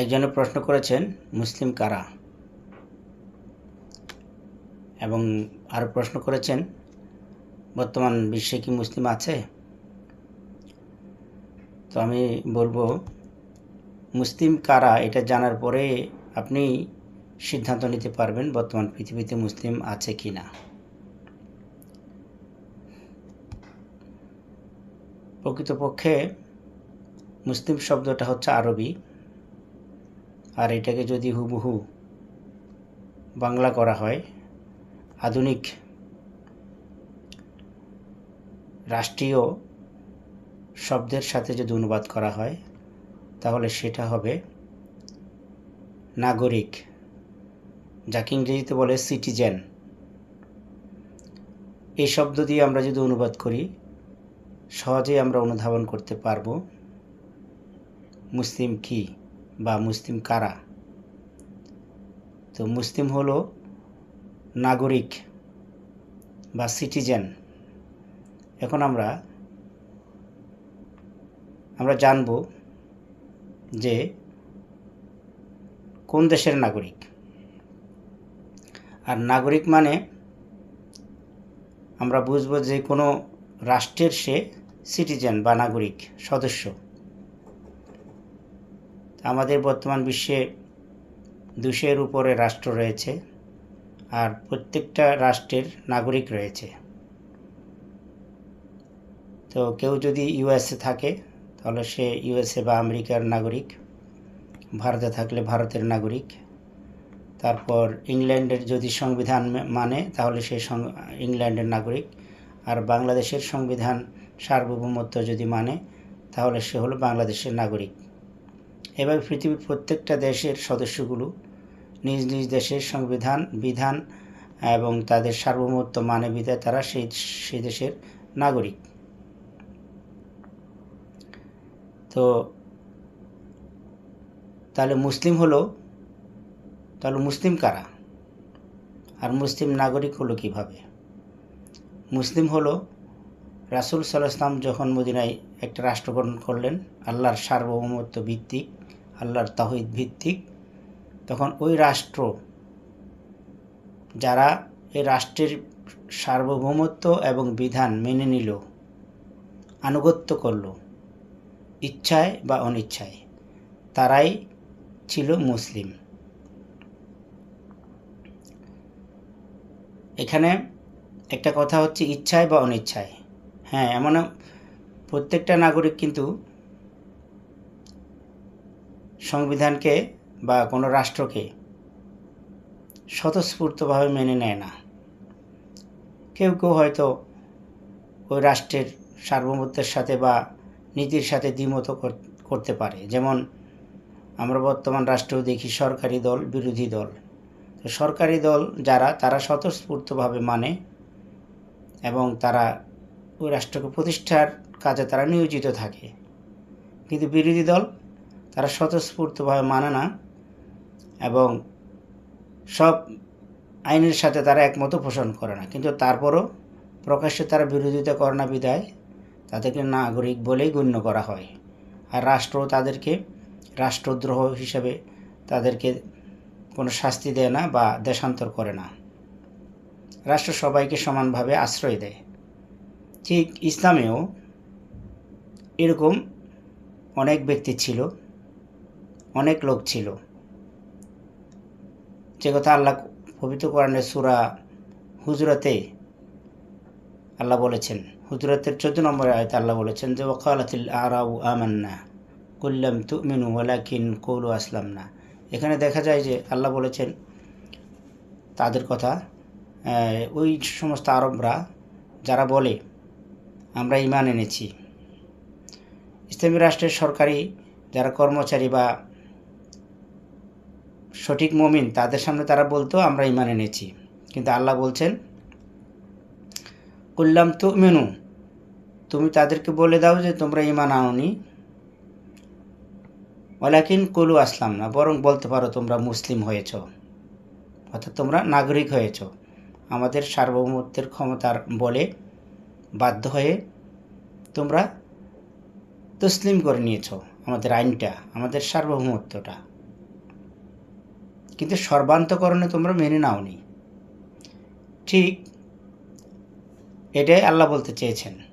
একজনে প্রশ্ন করেছেন, মুসলিম কারা? এবং আরও প্রশ্ন করেছেন, বর্তমান বিশ্বে কি মুসলিম আছে? তো আমি বলব, মুসলিম কারা? এটা জানার পরে আপনি সিদ্ধান্ত নিতে পারবেন বর্তমান পৃথিবীতে মুসলিম আছে কি না। প্রকৃতপক্ষে মুসলিম শব্দটা হচ্ছে আরবি। আর এটাকে যদি হুবহু বাংলা করা হয়, আধুনিক রাষ্ট্রীয় শব্দের সাথে যদি অনুবাদ করা হয়, তাহলে সেটা হবে নাগরিক, যাকে ইংরেজিতে বলে সিটিজেন। এই শব্দ দিয়ে আমরা যদি অনুবাদ করি, সহজেই আমরা অনুধাবন করতে পারব মুসলিম কি। বা মুসলিম কারা? তো মুসলিম হলো নাগরিক বা সিটিজেন এখন আমরা আমরা জানব যে কোন দেশের নাগরিক? আর নাগরিক মানে আমরা বুঝব যে কোনো রাষ্ট্রের সে সিটিজেন বা নাগরিক, সদস্য। আমাদের বর্তমান বিশ্বে দুশের উপরে রাষ্ট্র রয়েছে আর প্রত্যেকটা রাষ্ট্রের নাগরিক রয়েছে। তো কেউ যদি ইউএসএ থাকে, তাহলে সে ইউএসএ বা আমেরিকার নাগরিক, ভারতে থাকলে ভারতের নাগরিক। তারপর ইংল্যান্ডের যদি সংবিধান মানে তাহলে সে, ইংল্যান্ডের নাগরিক। আর বাংলাদেশের সংবিধান সার্বভৌমত্ব যদি মানে তাহলে সে হলো বাংলাদেশের নাগরিক। এভাবে পৃথিবীর প্রত্যেকটা দেশের সদস্যগুলো নিজ নিজ দেশের সংবিধান, বিধান এবং তাদের সার্বভৌমত্ব মানে বিধায় তারা সেই সেই দেশের নাগরিক। তো তাহলে মুসলিম হলো, তাহলে মুসলিম কারা? আর মুসলিম নাগরিক হলো কীভাবে? মুসলিম হলো রাসুল সাল্লাহাম যখন মদিনায় একটা রাষ্ট্র গঠন করলেন, আল্লাহর সার্বভৌমত্ব ভিত্তিক। আল্লাহর তাহিদ ভিত্তিক, তখন ওই রাষ্ট্র যারা এই রাষ্ট্রের সার্বভৌমত্ব এবং বিধান মেনে নিল, আনুগত্য করল, ইচ্ছায় বা অনিচ্ছায়, তারাই ছিল মুসলিম। এখানে একটা কথা হচ্ছে ইচ্ছায় বা অনিচ্ছায়। হ্যাঁ এমন প্রত্যেকটা নাগরিক কিন্তু সংবিধানকে বা কোনো রাষ্ট্রকে স্বতঃস্ফূর্তভাবে মেনে নেয় না। কেউ কেউ হয়তো ওই রাষ্ট্রের সার্বভৌমত্বের সাথে বা নীতির সাথে দ্বিমত করতে পারে। যেমন আমরা বর্তমান রাষ্ট্রেও দেখি সরকারি দল, বিরোধী দল। তো সরকারি দল যারা, তারা স্বতঃস্ফূর্তভাবে মানে এবং তারা ওই রাষ্ট্রকে প্রতিষ্ঠার কাজে তারা নিয়োজিত থাকে। কিন্তু বিরোধী দল তারা স্বতঃস্ফূর্তভাবে মানে না এবং সব আইনের সাথে তারা একমত পোষণ করে না। কিন্তু তারপরও প্রকাশ্যে তারা বিরোধিতা করে না বিদায় তাদেরকে নাগরিক বলেই গণ্য করা হয়। আর রাষ্ট্র তাদেরকে রাষ্ট্রদ্রোহ হিসেবে তাদেরকে কোনো শাস্তি দেয় না বা দেশান্তর করে না। রাষ্ট্র সবাইকে সমানভাবে আশ্রয় দেয়। ঠিক ইসলামেও এরকম অনেক ব্যক্তি ছিল অনেক লোক ছিল। যে কথা আল্লাহ পবিত্র কোরআনের সুরা হুজরতে আল্লাহ বলেছেন। হুজরতের চোদ্দ নম্বর আয়তে আল্লাহ বলেছেন যে ওকালাতিল আরাউ আমান্না কুল্লাম তু তুমিনু ওয়ালাকিন কৌলু আসলাম না এখানে দেখা যায় যে আল্লাহ বলেছেন তাদের কথা ওই সমস্ত আরবরা যারা বলে, আমরা ইমান এনেছি। ইসলামী রাষ্ট্রের সরকারি যারা কর্মচারী বা সঠিক মমিন তাদের সামনে তারা বলতো আমরা ইমান এনেছি। কিন্তু আল্লাহ বলছেন করলাম তো মেনু তুমি তাদেরকে বলে দাও যে তোমরা ইমান আনোনি। ওলাকিন কলু আসলাম না বরং বলতে পারো তোমরা মুসলিম হয়েছ, অর্থাৎ তোমরা নাগরিক হয়েছ। আমাদের সার্বভৌমত্বের ক্ষমতার বলে বাধ্য হয়ে তোমরা তসলিম করে নিয়েছ আমাদের আইনটা, আমাদের সার্বভৌমত্বটা। কিন্তু সর্বান্তকরণে তোমরা মেনে নাওনি। ঠিক এটাই আল্লাহ বলতে চেয়েছেন।